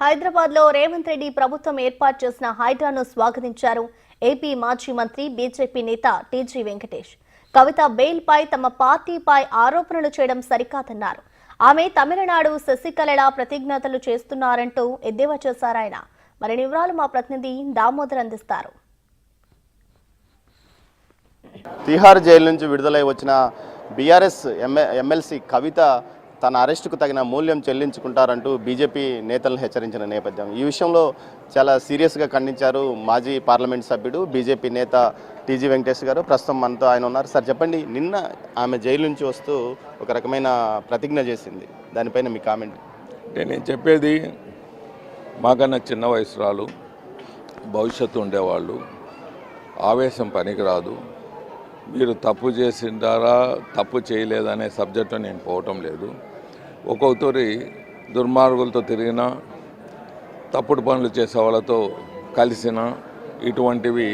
హైదరాబాద్లో రేవంత్ రెడ్డి ప్రభుత్వం ఏర్పాటు చేసిన హైడ్రాను స్వాగతించారు. ఏపీ మాజీ మంత్రి బీజేపీ నేత టీజీ వెంకటేష్. కవిత బెయిల్ పై తమ పార్టీపై ఆరోపణలు చేయడం సరికాదన్నారు. ఆమె తమిళనాడు శశికళ ప్రతిజ్ఞతలు చేస్తున్నారంటూ ఎద్దేవా చేశారాయన మరి వివరాలు మా ప్రతినిధి దామోదర్ అందిస్తారు. తిహార్ జైలు నుంచి విడుదలై వచ్చిన బీఆర్ఎస్ ఎంఏ ఎమ్మెల్సీ కవిత తన అరెస్టుకు తగిన మూల్యం చెల్లించుకుంటారంటూ బీజేపీ నేతలను హెచ్చరించిన నేపథ్యం. ఈ విషయంలో చాలా సీరియస్గా ఖండించారు మాజీ పార్లమెంట్ సభ్యుడు బీజేపీ నేత టీజీ వెంకటేష్ గారు. ప్రస్తుతం మనతో ఆయన ఉన్నారు. సార్ చెప్పండి నిన్న ఆమె జైలు నుంచి వస్తూ ఒక రకమైన ప్రతిజ్ఞ చేసింది. దానిపైన మీ కామెంట్. అంటే నేను చెప్పేది మాకన్నా చిన్న వయసురాలు భవిష్యత్తు ఉండేవాళ్ళు ఆవేశం పనికిరాదు. మీరు తప్పు చేసిండారా తప్పు చేయలేదనే సబ్జెక్టు నేను పోవటం లేదు. ఒక్కొక్కరి దుర్మార్గులతో తిరిగిన తప్పుడు పనులు చేసే వాళ్ళతో కలిసిన ఇటువంటివి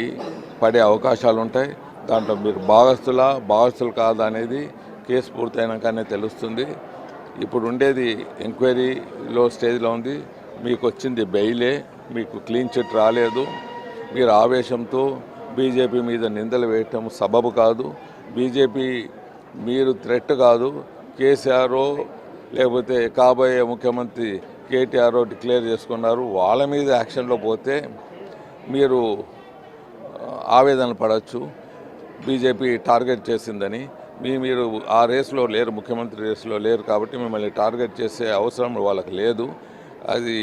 పడే అవకాశాలు ఉంటాయి దాంట్లో మీరు భాగస్తులా భాగస్తులు కాదా అనేది కేసు పూర్తయినాకనే తెలుస్తుంది. ఇప్పుడు ఉండేది ఎంక్వైరీలో స్టేజ్లో ఉంది. మీకు వచ్చింది బెయిలే మీకు క్లీన్ చిట్ రాలేదు. మీరు ఆవేశంతో బీజేపీ మీద నిందలు వేయటం సబబు కాదు. బీజేపీ మీరు థ్రెట్ కాదు. కేసీఆర్ లేకపోతే కాబోయే ముఖ్యమంత్రి కేటీఆర్ డిక్లేర్ చేసుకున్నారు. వాళ్ళ మీద యాక్షన్లో పోతే మీరు ఆవేదన పడవచ్చు. బీజేపీ టార్గెట్ చేసిందని. మీ మీరు ఆ రేసులో లేరు ముఖ్యమంత్రి రేసులో లేరు కాబట్టి మిమ్మల్ని టార్గెట్ చేసే అవసరం వాళ్ళకి లేదు. అది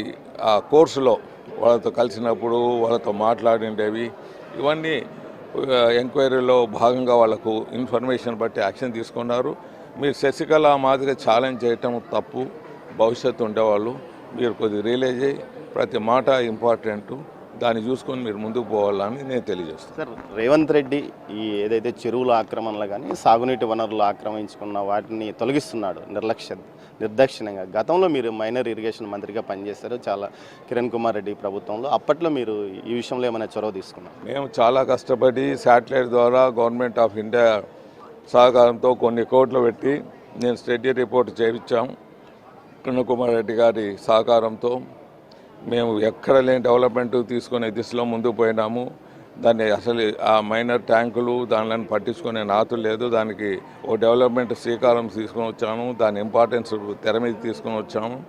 ఆ కోర్సులో వాళ్ళతో కలిసినప్పుడు వాళ్ళతో మాట్లాడిండేవి. ఇవన్నీ ఎంక్వైరీలో భాగంగా వాళ్ళకు ఇన్ఫర్మేషన్ బట్టి యాక్షన్ తీసుకున్నారు. మీరు శశికళ మాదిరిగా ఛాలెంజ్ చేయటం తప్పు. భవిష్యత్తు ఉండేవాళ్ళు. మీరు కొద్దిగా రియలైజ్ అయ్యి ప్రతి మాట ఇంపార్టెంట్ దాన్ని చూసుకొని మీరు ముందుకు పోవాలని నేను తెలియజేస్తాను సార్ రేవంత్ రెడ్డి ఈ ఏదైతే చెరువుల ఆక్రమణలు కానీ సాగునీటి వనరులు ఆక్రమించుకున్న వాటిని తొలగిస్తున్నాడు నిర్లక్ష్య నిర్దాక్షిణ్యంగా. గతంలో మీరు మైనర్ ఇరిగేషన్ మంత్రిగా పనిచేశారు. చాలా కిరణ్ కుమార్ రెడ్డి ప్రభుత్వంలో. అప్పట్లో మీరు ఈ విషయంలో ఏమైనా చొరవ తీసుకున్నారు? మేము చాలా కష్టపడి శాటిలైట్ ద్వారా గవర్నమెంట్ ఆఫ్ ఇండియా సహకారంతో కొన్ని కోట్లు పెట్టి నేను స్టడీ రిపోర్ట్ చేయించాం. కృష్ణకుమార్ రెడ్డి గారి సహకారంతో మేము ఎక్కడ లేని డెవలప్మెంట్ తీసుకునే దిశలో ముందుకు పోయినాము. దాన్ని అసలు ఆ మైనర్ ట్యాంకులు దానిని పట్టించుకునే నాతు లేదు. దానికి ఓ డెవలప్మెంట్ శ్రీకారం తీసుకొని వచ్చాము. దాని ఇంపార్టెన్స్ తెర మీద తీసుకొని వచ్చాము.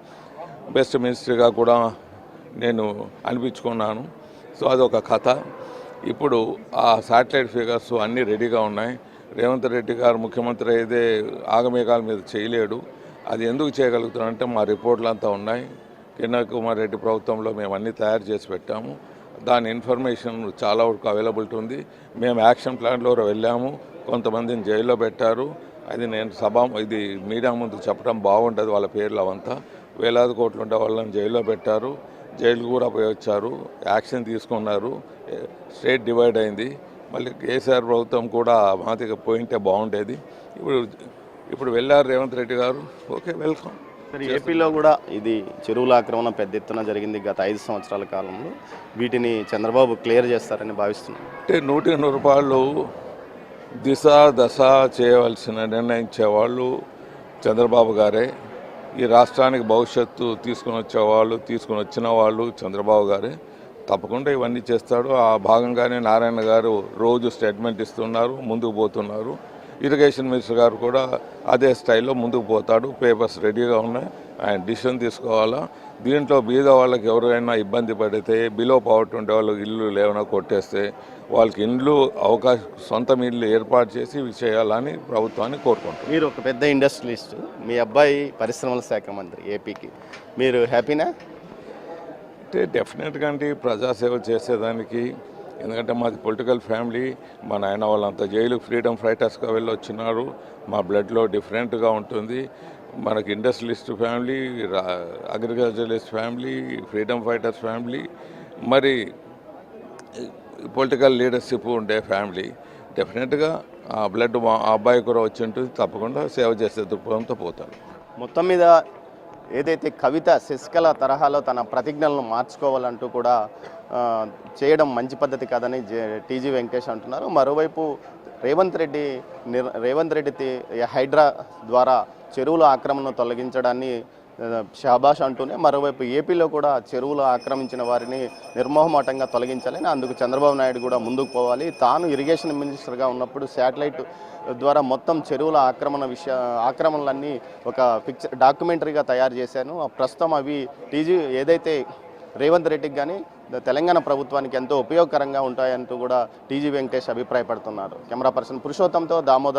బెస్ట్ మినిస్టర్గా కూడా నేను అనిపించుకున్నాను. సో అదొక కథ. ఇప్పుడు ఆ శాటిలైట్ ఫిగర్స్ అన్నీ రెడీగా ఉన్నాయి. రేవంత్ రెడ్డి గారు ముఖ్యమంత్రి అయితే ఆగమేఘాల మీద చేయలేడు. అది ఎందుకు చేయగలుగుతున్నారంటే మా రిపోర్ట్లు అంతా ఉన్నాయి. కుమార్ రెడ్డి ప్రభుత్వంలో మేము అన్నీ తయారు చేసి పెట్టాము. దాని ఇన్ఫర్మేషన్ చాలా వరకు అవైలబిలిటీ ఉంది. మేము యాక్షన్ ప్లాన్లో వెళ్ళాము. కొంతమందిని జైల్లో పెట్టారు. అది నేను సభ ఇది మీడియా ముందు చెప్పడం బాగుంటుంది వాళ్ళ పేర్లు అవంతా. వేలాది కోట్లు ఉండే వాళ్ళని జైల్లో పెట్టారు. జైలు కూడా పోయి వచ్చారు. యాక్షన్ తీసుకున్నారు. స్టేట్ డివైడ్ అయింది. మళ్ళీ కేసీఆర్ ప్రభుత్వం కూడా మాదిగా పోయింటే బాగుండేది. ఇప్పుడు ఇప్పుడు వెళ్ళారు రేవంత్ రెడ్డి గారు. Okay welcome. ఏపీలో కూడా ఇది చెరువుల ఆక్రమణ పెద్ద ఎత్తున జరిగింది గత ఐదు సంవత్సరాల కాలంలో. వీటిని చంద్రబాబు క్లియర్ చేస్తారని భావిస్తున్నాను అంటే నూటికి నూరు రూపాయలు దిశ దశ చేయవలసిన నిర్ణయించేవాళ్ళు చంద్రబాబు గారే. ఈ రాష్ట్రానికి భవిష్యత్తు తీసుకుని వచ్చేవాళ్ళు తీసుకుని వచ్చిన వాళ్ళు చంద్రబాబు గారే. తప్పకుండా ఇవన్నీ చేస్తాడు. ఆ భాగంగానే నారాయణ గారు రోజు స్టేట్మెంట్ ఇస్తున్నారు ముందుకు పోతున్నారు. ఇరిగేషన్ మినిస్టర్ గారు కూడా అదే స్టైల్లో ముందుకు పోతాడు. పేపర్స్ రెడీగా ఉన్నాయి. ఆయన డిసిషన్ తీసుకోవాలా? దీంట్లో బీద వాళ్ళకి ఎవరైనా ఇబ్బంది పడితే బిలో పవర్టీ ఉండే వాళ్ళకి ఇల్లు లేవనా కొట్టేస్తే వాళ్ళకి ఇండ్లు అవకాశం సొంత ఇల్లు ఏర్పాటు చేసి ఇవి చేయాలని ప్రభుత్వాన్ని కోరుకుంటున్నాం. మీరు ఒక పెద్ద ఇండస్ట్రియలిస్ట్. మీ అబ్బాయి పరిశ్రమల శాఖ మంత్రి ఏపీకి. మీరు హ్యాపీనా? అంటే డెఫినెట్గా అంటే ప్రజాసేవ చేసేదానికి. ఎందుకంటే మాది పొలిటికల్ ఫ్యామిలీ మా నాయన వాళ్ళంతా జైలు ఫ్రీడమ్ ఫైటర్స్గా వెళ్ళి వచ్చినారు మా బ్లడ్లో డిఫరెంట్గా ఉంటుంది. మనకి industrialist family agriculturalist family freedom fighters family మరి పొలిటికల్ లీడర్షిప్ ఉండే ఫ్యామిలీ డెఫినెట్గా ఆ బ్లడ్ మా ఆ అబ్బాయి కూడా వచ్చి ఉంటుంది. తప్పకుండా సేవ చేసే దృక్పథంతో పోతారు. మొత్తం మీద ఏదైతే కవిత శశికళ తరహాలో తన ప్రతిజ్ఞలను మార్చుకోవాలంటూ కూడా చేయడం మంచి పద్ధతి కాదని జే- టీజీ వెంకటేష్ అంటున్నారు. మరోవైపు రేవంత్ రెడ్డి రేవంత్ రెడ్డి హైడ్రా ద్వారా చెరువుల ఆక్రమణను తొలగించడాన్ని షాబాష్ అంటూనే మరోవైపు ఏపీలో కూడా చెరువులు ఆక్రమించిన వారిని నిర్మోహమాటంగా తొలగించాలని అందుకు చంద్రబాబు నాయుడు కూడా ముందుకు పోవాలి. తాను ఇరిగేషన్ మినిస్టర్గా ఉన్నప్పుడు శాటిలైట్ ద్వారా మొత్తం చెరువుల ఆక్రమణ విషయ ఆక్రమణలన్నీ ఒక పిక్చర్ డాక్యుమెంటరీగా తయారు చేశాను. ఆ ప్రస్తుతం అవి టీజీ ఏదైతే రేవంత్ రెడ్డికి కానీ తెలంగాణ ప్రభుత్వానికి ఎంతో ఉపయోగకరంగా ఉంటాయంటూ కూడా టీజీ వెంకటేష్ అభిప్రాయపడుతున్నారు. Camera person పురుషోత్తంతో Damodar